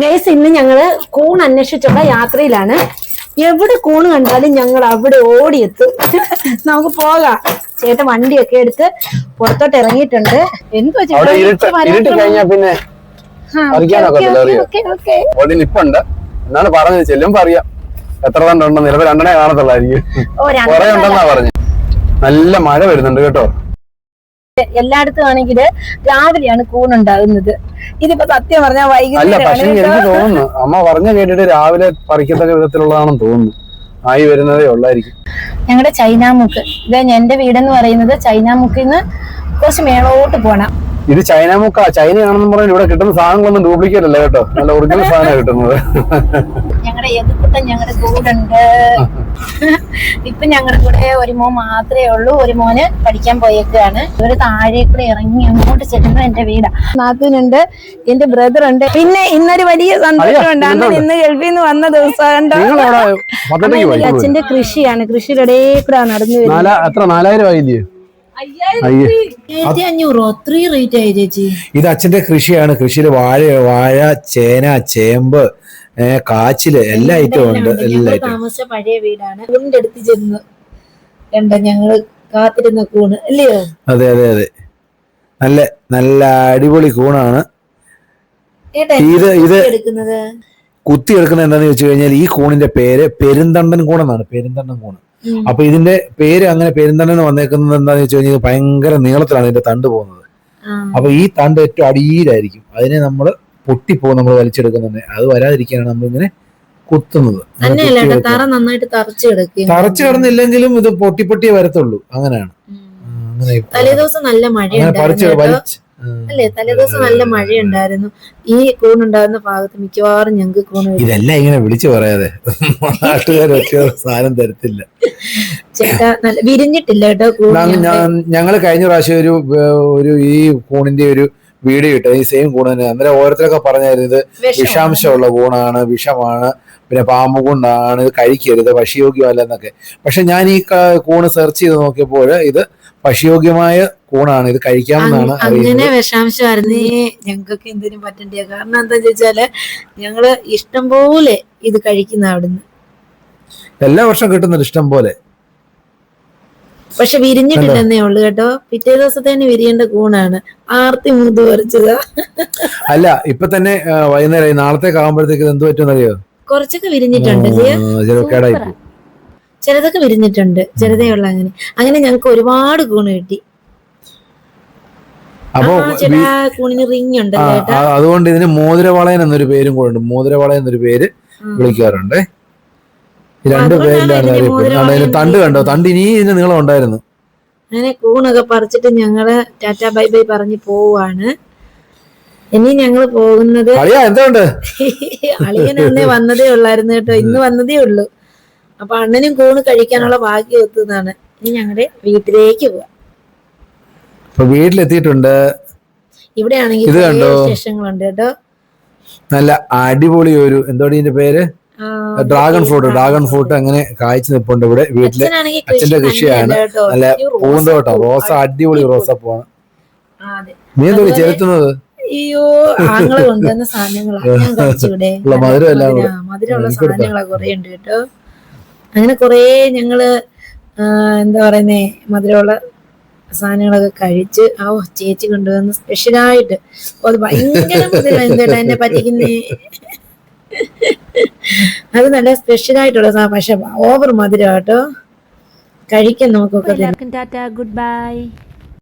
Nurse ഇന്ന് ഞങ്ങൾ കൂൺ അന്വേഷിച്ചുള്ള യാത്രയിലാണ്. എവിടെ കൂണ് കണ്ടാലും ഞങ്ങൾ അവിടെ ഓടിയെത്തും. നമുക്ക് പോകാം. ചേട്ടൻ വണ്ടിയൊക്കെ എടുത്ത് പുറത്തോട്ട് ഇറങ്ങിയിട്ടുണ്ട്. എന്തുവാ പിന്നെ അറിയിക്കാനൊക്കത്തില്ല, അറിയോ? ഓടി നിപ്പുണ്ട്. എന്നാണ് പറഞ്ഞത്? ചെല്ലുമ്പോ അറിയാം. എത്ര തണ്ട് ഉണ്ടെന്ന്. ചിലപ്പോ രണ്ടെണ്ണേ കാണത്തുള്ളായിരിക്കും. കുറെ ഉണ്ടെന്നാ പറഞ്ഞു നല്ല മഴ വരുന്നുണ്ട് കേട്ടോ. എല്ലായിടത്തും ആണെങ്കിൽ രാവിലെയാണ് കൂണുണ്ടാകുന്നത്. ഇതിപ്പോ സത്യം പറഞ്ഞാൽ അല്ല പക്ഷേ എനിക്ക്. തോന്നുന്നു. അമ്മ പറഞ്ഞ കേട്ടിട്ട് രാവിലെ പറിക്കത്തക്ക വിധത്തിലുള്ളതാണെന്ന് തോന്നുന്നു. ആയി വരുന്നതേ ഉള്ളായിരിക്കും. ഞങ്ങളുടെ ചൈനാമുക്ക് ഇത് എന്റെ വീടെന്ന് പറയുന്നത് ചൈനാമുക്കിൽ നിന്ന് കുറച്ച് മേളോട്ട് പോണം. ഇത് ചൈന മുക്ക. ചൈനയാണെന്ന് പറഞ്ഞാൽ ഇവിടെ കിട്ടുന്ന സാധനങ്ങളൊന്നും ഡ്യൂപ്ലിക്കേറ്റ് അല്ല കേട്ടോ. നല്ല ഒറിജിനൽ സാധനമാണ് കിട്ടുന്നത്. ഞങ്ങളുടെ എതിർക്കുട്ടൻ ഞങ്ങളുടെ കൂടുണ്ട്. ഇപ്പൊ ഞങ്ങളുടെ കൂടെ ഒരു മോൻ മാത്രമേ ഉള്ളൂ. ഒരു മോന് പഠിക്കാൻ പോയേക്കാണ് ഇവർ താഴെ കൂടെ ഇറങ്ങി അങ്ങോട്ട് ചെല്ലുമ്പോ എന്റെ വീടാ. നാത്തൂനുണ്ട് എന്റെ ബ്രദർ ഉണ്ട്. പിന്നെ ഇന്നൊരു വലിയ സന്തോഷമുണ്ട് അന്ന് ഇന്ന് ഗൾഫിൽ നിന്ന് വന്ന ദിവസം അച്ഛന്റെ കൃഷിയാണ്. കൃഷിയുടെ ഇടയിൽ കൂടെ നടന്നു വരുന്നത്. ഇത് അച്ഛന്റെ കൃഷിയാണ്. കൃഷിയിൽ വാഴ വാഴ ചേന ചേമ്പ് കാച്ചിൽ എല്ലാ ഐറ്റവും ഉണ്ട് എല്ലാ താമസിച്ച പഴയ വീടാണ്. അടുത്ത് ചെന്ന് കണ്ട ഞങ്ങൾ കാത്തിരുന്ന കൂണ് അല്ലയോ അതെ അതെ അതെ. നല്ല നല്ല അടിപൊളി കൂണാണ്. ഇത് ഇത് കുത്തി എടുക്കുന്നത് എന്താന്ന് വെച്ച് കഴിഞ്ഞാൽ ഈ കൂണിന്റെ പേര് പെരുന്തണ്ടൻ കൂണെന്നാണ്. പെരുന്തണ്ടൻ കൂണ്. അപ്പൊ ഇതിന്റെ പേര് അങ്ങനെ പെരുന്തണ്ടൻ എന്ന് വന്നേക്കുന്നത് എന്താന്ന് വെച്ച് കഴിഞ്ഞാൽ ഭയങ്കര നീളത്തിലാണ് ഇതിന്റെ തണ്ട് പോകുന്നത്. അപ്പൊ ഈ തണ്ട് ഏറ്റവും അടിയിലായിരിക്കും. അതിനെ നമ്മൾ പൊട്ടിപ്പോ നമ്മൾ വലിച്ചെടുക്കുന്നുണ്ട്. അത് വരാതിരിക്കാനാണ് നമ്മളിങ്ങനെ കുത്തുന്നത്. തറച്ചു കിടന്നില്ലെങ്കിലും ഇത് പൊട്ടി പൊട്ടിയേ വരത്തുള്ളൂ. അങ്ങനെയാണ്. അങ്ങനെ പറിച്ച് വലിച്ച്. അല്ലേ? തലേദിവസം നല്ല മഴയുണ്ടായിരുന്നു. ഈ കൂണുണ്ടാകുന്ന ഭാഗത്ത് മിക്കവാറും ഞങ്ങൾക്ക് കൂണ്. ഇതെല്ലാം ഇങ്ങനെ വിളിച്ചു പറയാതെ. നാട്ടുകാരൊക്കെ സാധനം തരത്തില്ല. ചേട്ടാ നല്ല വിരിഞ്ഞിട്ടില്ല കേട്ടോ കൂണ് ഞങ്ങ- ഞങ്ങളുടെ. ഞാൻ- ഞങ്ങൾ കഴിഞ്ഞ പ്രാവശ്യം ഒരു ഒരു ഈ കൂണിന്റെ ഒരു വീഡിയോ ഇട്ടത് ഈ സെയിം കൂണ് തന്നെ. അന്നേരം ഓരോരുത്തരൊക്കെ പറഞ്ഞായിരുന്നു ഇത് വിഷാംശമുള്ള കൂണാണ് വിഷമാണ് പിന്നെ പാമ്പ് കൊണ്ടാണ് കഴിക്കരുത് ഭക്ഷ്യയോഗ്യമല്ല എന്നൊക്കെ. പക്ഷെ ഞാൻ ഈ കൂണ് സെർച്ച് ചെയ്ത് നോക്കിയപ്പോൾ ഇത് ഭക്ഷ്യയോഗ്യമായ കൂണാണ്. ഇത് കഴിക്കാമെന്നാണ് അങ്ങനെ വിഷാംശമായിരുന്നു. ഞങ്ങൾക്ക് എന്തിനും പറ്റണ്ടേ കാരണം എന്താ ചോദിച്ചാൽ ഞങ്ങൾ ഇഷ്ടം പോലെ ഇത് കഴിക്കുന്ന അവിടുന്ന്. എല്ലാ വർഷം കിട്ടുന്നത് ഇഷ്ടം പോലെ. പക്ഷെ വിരിഞ്ഞിട്ടില്ലെന്നേ ഉള്ളു കേട്ടോ. പിറ്റേ ദിവസത്തേന് വിരിയേണ്ട കൂണാണ്. ആർത്തി മുതു വരച്ചതാ അല്ല ഇപ്പൊ തന്നെ വൈകുന്നേരം നാളത്തേക്ക് ആകുമ്പോഴത്തേക്ക് എന്ത് പറ്റുമെന്നറിയോ? കുറച്ചൊക്കെ വിരിഞ്ഞിട്ടുണ്ട്. കേടായി. ചിലതൊക്കെ വിരിഞ്ഞിട്ടുണ്ട്. ചിലതേ അങ്ങനെ. അങ്ങനെ ഞങ്ങൾക്ക് ഒരുപാട് കൂണ് കിട്ടി. അപ്പൊ അതുകൊണ്ട് ഇതിന് മോതിരവളയൻ എന്നൊരു പേരും കൂടെ ഉണ്ട്. മോതിരവളയൻ എന്നൊരു പേര് വിളിക്കാറുണ്ട്. രണ്ട് പേരിലാണ് അറിയപ്പെടുന്നത് തണ്ട് കണ്ടോ. തണ്ട് ഇനി ഇതിന് നീളം ഉണ്ടായിരുന്നു. അങ്ങനെ കൂണൊക്കെ പറിച്ചിട്ട് ഞങ്ങൾ ടാറ്റാ ബൈ ബൈ പറഞ്ഞു പോവാണ്. ഇനി ഞങ്ങൾ പോകുന്നത് അളിയൻ അന്നേ വന്നതേ ഉള്ളായിരുന്നു കേട്ടോ. ഇന്ന് വന്നതേ ഉള്ളൂ. അപ്പൊ അണ്ണനും കൂണ് കഴിക്കാനുള്ള ഭാഗ്യം എത്തുന്നതാണ്. ഇനി ഞങ്ങളുടെ വീട്ടിലേക്ക് പോവാം. വീട്ടിലെത്തിയിട്ടുണ്ട്. ഇവിടെ ആണെങ്കിൽ? വിശേഷങ്ങളുണ്ട് കേട്ടോ. നല്ല അടിപൊളി ഒരു എന്തോടി ഇതിന്റെ പേര്? ഡ്രാഗൺ ഫ്രൂട്ട് ഡ്രാഗൺ ഫ്രൂട്ട് അങ്ങനെ കായ്ച്ചു നിൽപ്പുണ്ട് ഇവിടെ വീട്ടിൽ. അച്ഛന്റെ കൃഷി കൃഷിയാണ്. നല്ല പൂന്തോട്ടം. റോസ അടിപൊളി റോസപ്പൂവാണ്. നീ എന്തോ ചെലുത്തുന്നത്? അയ്യോ ആങ്ങൾ കൊണ്ടുവന്ന സാധനങ്ങളാ. ഞാൻ കഴിച്ചൂടെ. ഉള്ള മധുരം എല്ലാം കൂടെ. മധുരം- മധുരമുള്ള? സാധനങ്ങളാ കുറേ ഉണ്ട് കേട്ടോ. അങ്ങനെ കുറേ ഞങ്ങൾ എന്താ പറയുന്നേ മധുരമുള്ള സാധനങ്ങളൊക്കെ കഴിച്ച് ആ ചേച്ചി കൊണ്ടുവന്ന് സ്പെഷ്യലായിട്ട്. അത് ഭയങ്കര എന്തേട്ടാ എന്നെ പറ്റിക്കുന്നേ? അത് നല്ല സ്പെഷ്യലായിട്ടുള്ള സാ പക്ഷെ ഓവർ മധുരം കേട്ടോ. കഴിക്കാൻ എല്ലാവർക്കും ഗുഡ് ബൈ.